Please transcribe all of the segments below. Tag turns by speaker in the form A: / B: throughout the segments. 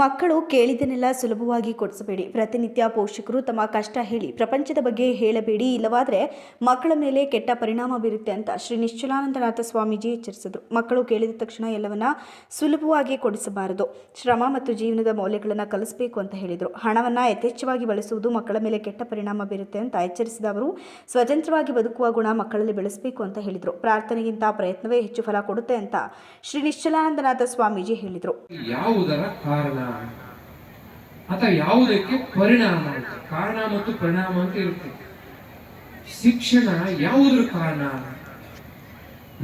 A: ಮಕ್ಕಳು ಕೇಳಿದನೆಲ್ಲ ಸುಲಭವಾಗಿ ಕೊಡಿಸಬೇಡಿ. ಪ್ರತಿನಿತ್ಯ ಪೋಷಕರು ತಮ್ಮ ಕಷ್ಟ ಹೇಳಿ, ಪ್ರಪಂಚದ ಬಗ್ಗೆ ಹೇಳಬೇಡಿ. ಇಲ್ಲವಾದರೆ ಮಕ್ಕಳ ಮೇಲೆ ಕೆಟ್ಟ ಪರಿಣಾಮ ಬೀರುತ್ತೆ ಅಂತ ಶ್ರೀ ನಿಶ್ಚಲಾನಂದನಾಥ ಸ್ವಾಮೀಜಿ ಎಚ್ಚರಿಸಿದರು. ಮಕ್ಕಳು ಕೇಳಿದ ತಕ್ಷಣ ಎಲ್ಲವನ್ನ ಸುಲಭವಾಗಿ ಕೊಡಿಸಬಾರದು. ಶ್ರಮ ಮತ್ತು ಜೀವನದ ಮೌಲ್ಯಗಳನ್ನು ಕಲಿಸಬೇಕು ಅಂತ ಹೇಳಿದರು. ಹಣವನ್ನು ಯಥೇಚ್ಛವಾಗಿ ಬಳಸುವುದು ಮಕ್ಕಳ ಮೇಲೆ ಕೆಟ್ಟ ಪರಿಣಾಮ ಬೀರುತ್ತೆ ಅಂತ ಎಚ್ಚರಿಸಿದ ಅವರು, ಸ್ವತಂತ್ರವಾಗಿ ಬದುಕುವ ಗುಣ ಮಕ್ಕಳಲ್ಲಿ ಬೆಳೆಸಬೇಕು ಅಂತ ಹೇಳಿದರು. ಪ್ರಾರ್ಥನೆಗಿಂತ ಪ್ರಯತ್ನವೇ ಹೆಚ್ಚು ಫಲ ಕೊಡುತ್ತೆ ಅಂತ ಶ್ರೀ ನಿಶ್ಚಲಾನಂದನಾಥ ಸ್ವಾಮೀಜಿ ಹೇಳಿದರು.
B: ಅಥವಾ ಯಾವುದಕ್ಕೆ ಪರಿಣಾಮ ಅಂತ ಕಾರಣ ಮತ್ತು ಪರಿಣಾಮ ಅಂತ ಇರುತ್ತೆ. ಶಿಕ್ಷಣ ಯಾವುದ್ರ ಕಾರಣ?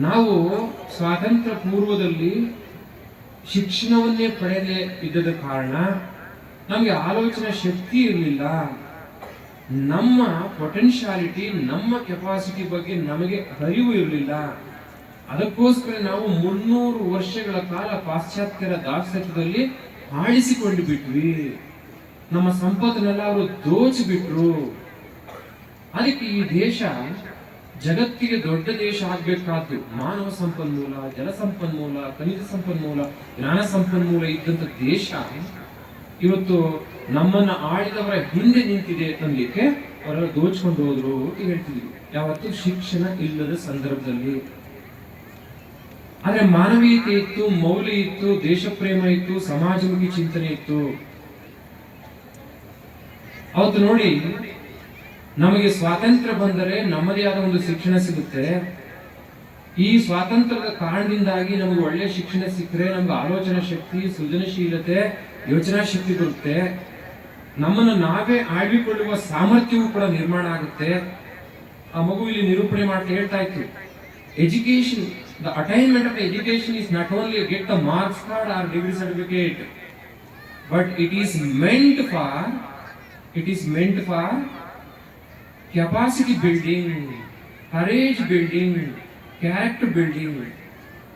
B: ನಾವು ಸ್ವಾತಂತ್ರ್ಯ ಪೂರ್ವದಲ್ಲಿ ಶಿಕ್ಷಣವನ್ನೇ ಪಡೆಯದೇ ಇದ್ದದ ಕಾರಣ ನಮಗೆ ಆಲೋಚನಾ ಶಕ್ತಿ ಇರಲಿಲ್ಲ. ನಮ್ಮ ಪೊಟೆನ್ಶಿಯಾಲಿಟಿ ನಮ್ಮ ಕೆಪಾಸಿಟಿ ಬಗ್ಗೆ ನಮಗೆ ಅರಿವು ಇರಲಿಲ್ಲ. ಅದಕ್ಕೋಸ್ಕರ ನಾವು ಮುನ್ನೂರು ವರ್ಷಗಳ ಕಾಲ ಪಾಶ್ಚಾತ್ಯರ ದಾಸತ್ವದಲ್ಲಿ ಆಳಿಸಿಕೊಂಡು ಬಿಟ್ವಿ ನಮ್ಮ ಸಂಪತ್ತನ್ನೆಲ್ಲ ಅವರು ದೋಚಿಬಿಟ್ರು. ಅದಕ್ಕೆ ಈ ದೇಶ ಜಗತ್ತಿಗೆ ದೊಡ್ಡ ದೇಶ ಆಗ್ಬೇಕಾದ್ದು. ಮಾನವ ಸಂಪನ್ಮೂಲ, ಜಲ ಸಂಪನ್ಮೂಲ, ಖನಿಜ ಸಂಪನ್ಮೂಲ, ಜ್ಞಾನ ಸಂಪನ್ಮೂಲ ಇದ್ದಂತ ದೇಶ ಇವತ್ತು ನಮ್ಮನ್ನ ಆಳಿದವರ ಹಿಂದೆ ನಿಂತಿದೆ ಅನ್ನಲಿಕ್ಕೆ ಅವರೆಲ್ಲ ದೋಚ್ಕೊಂಡು ಹೋದ್ರು ಅಂತ ಹೇಳ್ತಿದ್ವಿ ಯಾವತ್ತು ಶಿಕ್ಷಣ ಇಲ್ಲದ ಸಂದರ್ಭದಲ್ಲಿ. ಆದ್ರೆ ಮಾನವೀಯತೆ ಇತ್ತು, ಮೌಲ್ಯ ಇತ್ತು, ದೇಶಪ್ರೇಮ ಇತ್ತು, ಸಮಾಜಮುಖಿ ಚಿಂತನೆ ಇತ್ತು. ಅವತ್ತು ನೋಡಿ, ನಮಗೆ ಸ್ವಾತಂತ್ರ್ಯ ಬಂದರೆ ನಮ್ಮದೇ ಆದ ಒಂದು ಶಿಕ್ಷಣ ಸಿಗುತ್ತೆ. ಈ ಸ್ವಾತಂತ್ರ್ಯದ ಕಾರಣದಿಂದಾಗಿ ನಮಗೆ ಒಳ್ಳೆ ಶಿಕ್ಷಣ ಸಿಕ್ಕರೆ, ನಮ್ಗೆ ಆಲೋಚನಾ ಶಕ್ತಿ, ಸೃಜನಶೀಲತೆ, ಯೋಚನಾ ಶಕ್ತಿ ಬರುತ್ತೆ. ನಮ್ಮನ್ನು ನಾವೇ ಆಳ್ವಿಕೊಳ್ಳುವ ಸಾಮರ್ಥ್ಯವೂ ಕೂಡ ನಿರ್ಮಾಣ ಆಗುತ್ತೆ. ಆ ಮಗು ಇಲ್ಲಿ ನಿರೂಪಣೆ ಮಾಡ್ತಾ ಹೇಳ್ತಾ ಇತ್ತು. Education the attainment of education is not only get the marks card or degree certificate but it is meant for it is meant for capacity building courage building character building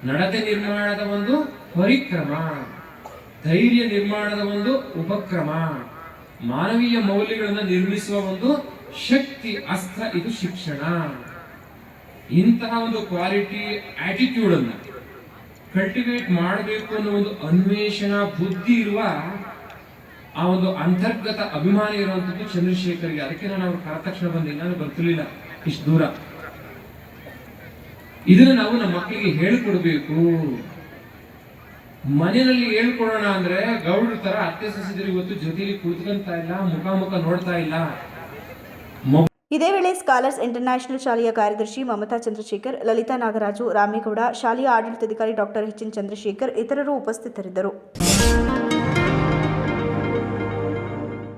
B: ನಡತೆ ನಿರ್ಮಾಣದ ಒಂದು ಪರಿಕ್ರಮ, ಧೈರ್ಯ ನಿರ್ಮಾಣದ ಒಂದು ಉಪಕ್ರಮ, ಮಾನವೀಯ ಮೌಲ್ಯಗಳನ್ನು ನಿರ್ಮಿಸುವ ಒಂದು ಶಕ್ತಿ, ಅಸ್ತ್ರ, ಇದು ಶಿಕ್ಷಣ. ಇಂತಹ ಒಂದು ಕ್ವಾಲಿಟಿ ಆಟಿಟ್ಯೂಡ್ ಅನ್ನ ಕಲ್ಟಿವೇಟ್ ಮಾಡಬೇಕು ಅನ್ನೋ ಒಂದು ಅನ್ವೇಷಣಾ, ಬುದ್ಧಿ ಇರುವ ಆ ಒಂದು ಅಂತರ್ಗತ ಅಭಿಮಾನ ಇರುವಂತದ್ದು ಚಂದ್ರಶೇಖರ್ಗೆ. ಅದಕ್ಕೆ ನಾನು ಅವ್ರು ಕರ ತಕ್ಷಣ ಬಂದಿಲ್ಲ ನಾನು ಬರ್ತಿರ್ಲಿಲ್ಲ, ಇಷ್ಟು ದೂರ. ಇದನ್ನ ನಾವು ನಮ್ಮ ಮಕ್ಕಳಿಗೆ ಹೇಳ್ಕೊಡ್ಬೇಕು. ಮನೆಯಲ್ಲಿ ಹೇಳ್ಕೊಡೋಣ ಅಂದ್ರೆ ಗೌಡ್ರ ತರ ಅತ್ತೆ ಇವತ್ತು ಜೊತೆಲಿ ಕುಳಿತುಕೊಂತ ಇಲ್ಲ, ಮುಖಾಮುಖ ಮುಖ ನೋಡ್ತಾ ಇಲ್ಲ.
A: ಇದೇ ವೇಳೆ ಸ್ಕಾಲರ್ಸ್ ಇಂಟರ್ನ್ಯಾಷನಲ್ ಶಾಲೆಯ ಕಾರ್ಯದರ್ಶಿ ಮಮತಾ ಚಂದ್ರಶೇಖರ್, ಲಲಿತಾ ನಾಗರಾಜು, ರಾಮೇಗೌಡ, ಶಾಲೆಯ ಆಡಳಿತಾಧಿಕಾರಿ ಡಾಕ್ಟರ್ ಎಚ್ ಚಂದ್ರಶೇಖರ್ ಇತರರು ಉಪಸ್ಥಿತರಿದ್ದರು.